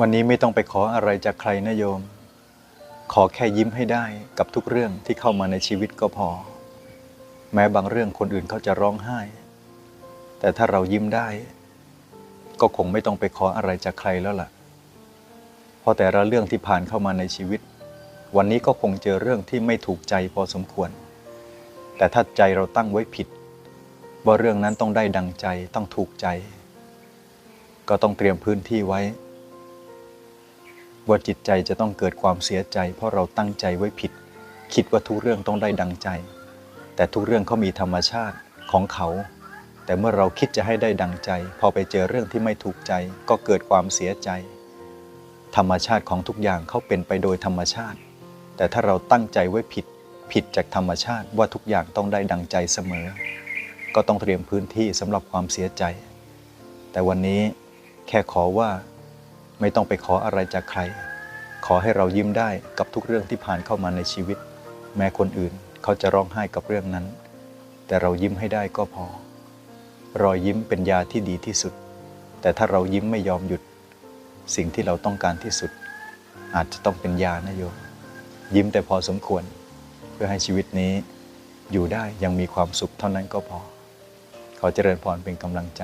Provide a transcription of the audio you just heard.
วันนี้ไม่ต้องไปขออะไรจากใครนะโยม ขอแค่ยิ้มให้ได้กับทุกเรื่องที่เข้ามาในชีวิตก็พอ แม้บางเรื่องคนอื่นเขาจะร้องไห้ แต่ถ้าเรายิ้มได้ ก็คงไม่ต้องไปขออะไรจากใครแล้วล่ะ เพราะแต่ละเรื่องที่ผ่านเข้ามาในชีวิต วันนี้ก็คงเจอเรื่องที่ไม่ถูกใจพอสมควร แต่ถ้าใจเราตั้งไว้ผิด ว่าเรื่องนั้นต้องได้ดังใจต้องถูกใจ ก็ต้องเตรียมพื้นที่ไว้ ว่าจิตใจจะต้องเกิดความเสียใจ เพราะเราตั้งใจไว้ผิด คิดว่าทุกเรื่องต้องได้ดังใจ แต่ทุกเรื่องเขามีธรรมชาติของเขา แต่เมื่อเราคิดจะให้ได้ดังใจ พอไปเจอเรื่องที่ไม่ถูกใจ ก็เกิดความเสียใจ ธรรมชาติของทุกอย่างเขาเป็นไปโดยธรรมชาติ แต่ถ้าเราตั้งใจไว้ผิด ผิดจากธรรมชาติว่าทุกอย่างต้องได้ดังใจเสมอ ก็ต้องเตรียมพื้นที่สำหรับความเสียใจ แต่วันนี้แค่ขอว่า ไม่ต้องไปขออะไรจากใคร ขอให้เรายิ้มได้กับทุกเรื่องที่ผ่านเข้ามาในชีวิต แม้คนอื่นเขาจะร้องไห้กับเรื่องนั้น แต่เรายิ้มให้ได้ก็พอ รอยยิ้มเป็นยาที่ดีที่สุด แต่ถ้าเรายิ้มไม่ยอมหยุด สิ่งที่เราต้องการที่สุด อาจจะต้องเป็นยานะโยมยิ้มแต่พอสมควร เพื่อให้ชีวิตนี้อยู่ได้ยังมีความสุขเท่านั้นก็พอ ขอเจริญพรเป็นกำลังใจ